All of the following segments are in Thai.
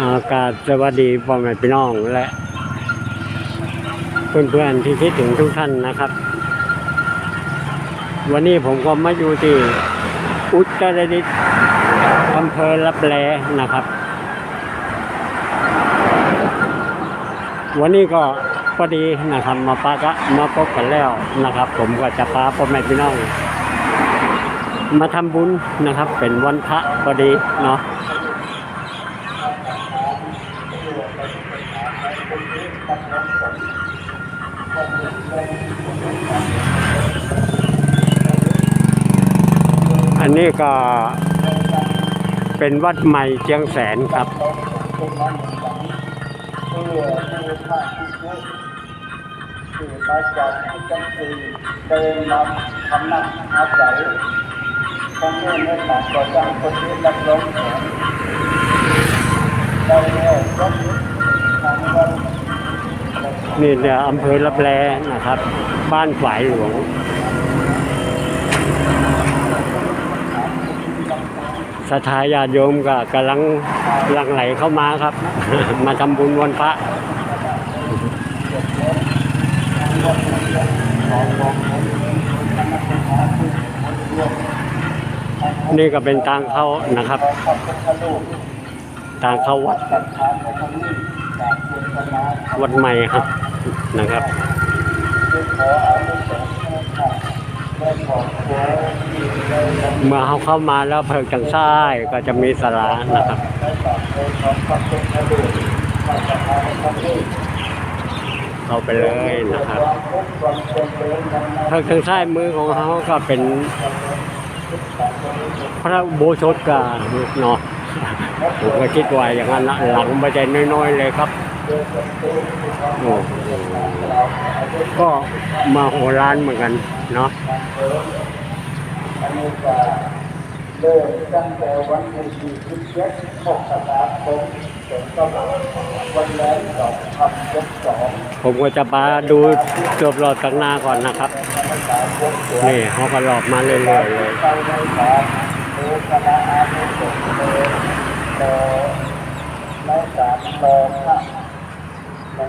อากาศสวัสดีพ่อแม่พี่น้องและ เพื่อนๆที่คิดถึงทุกท่านนะครับ วันนี้ผมก็มาอยู่ที่อุตรดิตถ์อำเภอลับแลนะครับ วันนี้ก็พอดีนะครับ มาปะกะมาพบกันแล้วนะครับ ผมก็จะพาพ่อแม่พี่น้อง มาทำบุญนะครับ เป็นวันพระพอดีเนาะอันนี้ก็เป็นวัดใหม่เชียงแสนครับ คือมาจากที่จังสีเดินมาทำนักอาศัย ทั้งเมื่อเมื่อหนักก็จังคนที่นักร้องแขนเราเนี่ยก็ทางวันนี่เนี่ยอำเภอลับแลนะครับ บ้านฝายหลวง สถาญาติโยมก็กำลังหลังไหลเข้ามาครับ มาทำบุญวันพระ นี่ก็เป็นทางเข้านะครับ ทางเข้าวัด วัดใหม่ครับนะครับเมื่อเขาเข้ามาแล้วเพิงทางซ้ายก็จะมีสลานะครับเข้าไปเลยนะครับเพิงทางซ้ายมือของเขาก็เป็น ระโบสถกาเนาะผมก็คิดว่าอย่างนั้นนะหลังไม่ใจน้อยๆเลยครับโอ้ก็มาโหร้านเหมือนกันเนาะเริ่มตั้งแต่วันที่27มกราคมจนกระทั่งวันแรก2022ผมก็จะมาดูจบรอบตั้งหน้าก่อนนะครับ นี่เขาก็หลอกมาเรื่อยๆเลย สาอคณะอานุสงส์เลยรอในสารรอพระใน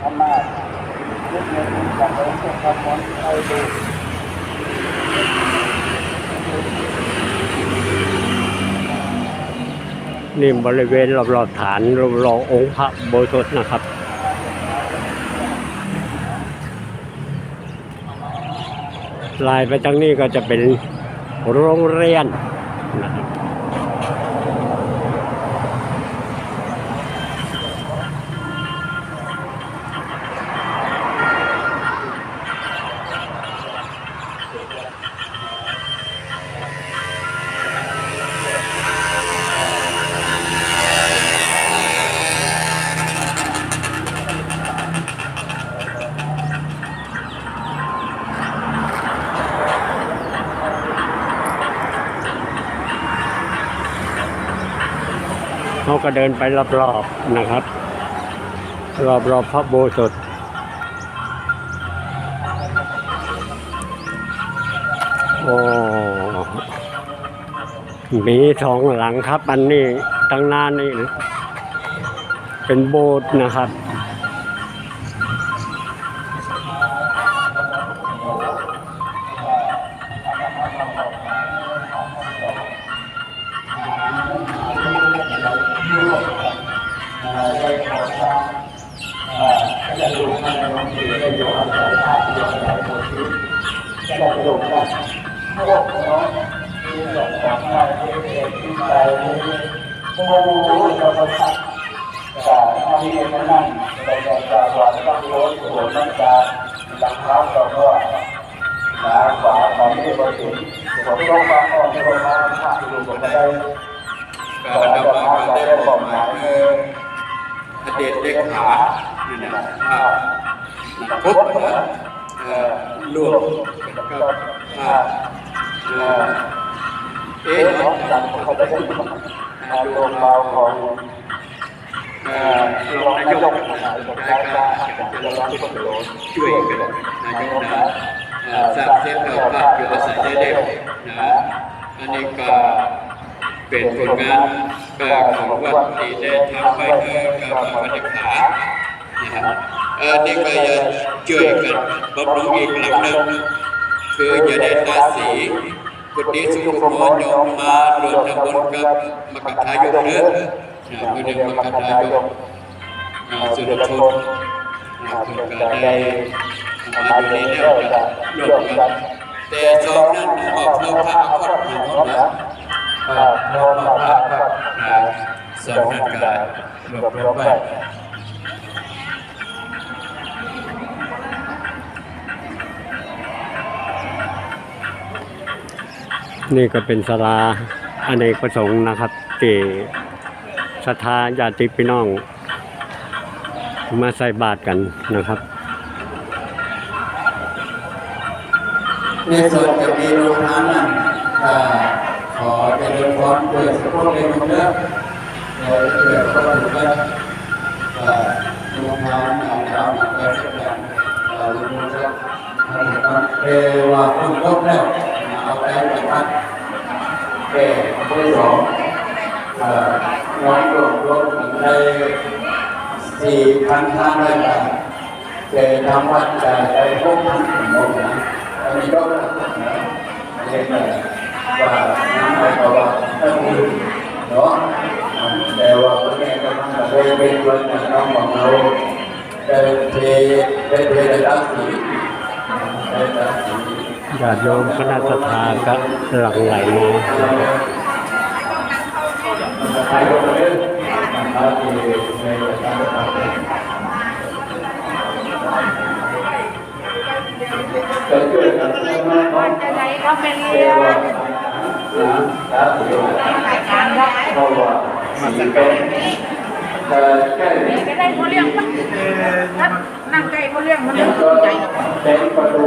ธรรมายุคนี้จะเป็นพระธรรมนต์ให้ดูนี่บริเวณรอบๆฐานรอบๆองค์พระโบสถนะครับลายไปทางนี้ก็จะเป็น โรงเรียนนะครับ เขาก็เดินไปรอบๆนะครับ รอบๆพระโบสถโอ้มีสองหลังครับ อันนี้ตั้งหน้านี่เป็นโบสถ์นะครับ จะลงกันพวกน้องที่หลงของนายที่เกิดที่ใจนี้ผู้รู้จะประทับแต่ทำให้นั่นในใจจาวันต้องรู้ส่วนนั้นจาหลังเท้าก็ว่าหนาขวาของที่บริสุทธิ์ผมต้องมาอ่อนที่ผมมาพระอยู่ผมได้แต่จะมาจะได้บอกหมายเอออดีตเลขานี่นะอ่าปุ๊บ ลูกก็อ่าเอ่อเอ๊ะของจันทร์เขาจะได้มาลงเบาของเอ่อรองนายกการการจะร้องคนโหลช่วยกันนายกนะเอ่อสร้างเส้นเอ่อภาพอยู่อาศัยได้เร็วนะอันนี้ก็เป็นผลงานของวัดที่ได้ทำไปเอ่อกับวัดเด็กขา นะครับเออนี่ก็จะช่วยกันบำรุงอีกหลังหนึ่งคือจะได้ทาสีกุฏิสุขโมยมมารวมทำบุญกับมกทายกเนื้อนะเมื่อดือนมกทายกสุดชนนะเพื่อการได้มาดูนี้แล้วจะร่วมกันแต่สองนั้นออกเข้าพระคดหมดนะอ่าโน้มมาพระก็อ่าสองนักการรวบรวมไว้ นี่ก็เป็นศาลาอเนกประสงค์นะครับที่ศรัทธาญาติพี่น้อง มาใส่บาตรกันนะครับในส่วนจะมีโรงทานนั้นอ่าขอเจริญพรด้วยสกุลเป็นคนเลิศโดยเพื่อก็ถือว่าอ่าโรงทานของเราก็จะเป็นอ่าโรงทานของเอวาคุณครบแล้ว เอาไปปฏิบัติเอ่อข้อที่สองน้องรวมรวมกันได้สี่พันท่านด้วยกันแต่ทางวัดจะได้พบทั้งหมดนะอันนี้ก็เรียกว่าน้ำไปต่อว่าถ้ามีเนาะแต่ว่าคนนี้ก็มันก็เลยเป็นวันน้องของเราได้เทได้เทได้รับสี่ได้ระดับสี่ ญาติโยมคณะศรัทธาก็หลั่งไหลมาก็ได้นะครับที่ในการะช่วยกันเพื่อมาขอะไหนก็เป็นเรียนะครับการก็เพราะว่าสีเป็นเอ่ได้ผู้เลี้ยงมันนั่งใกล้ผู้เลี้ยงมันแล้วภูก็มิใจเต็นประตู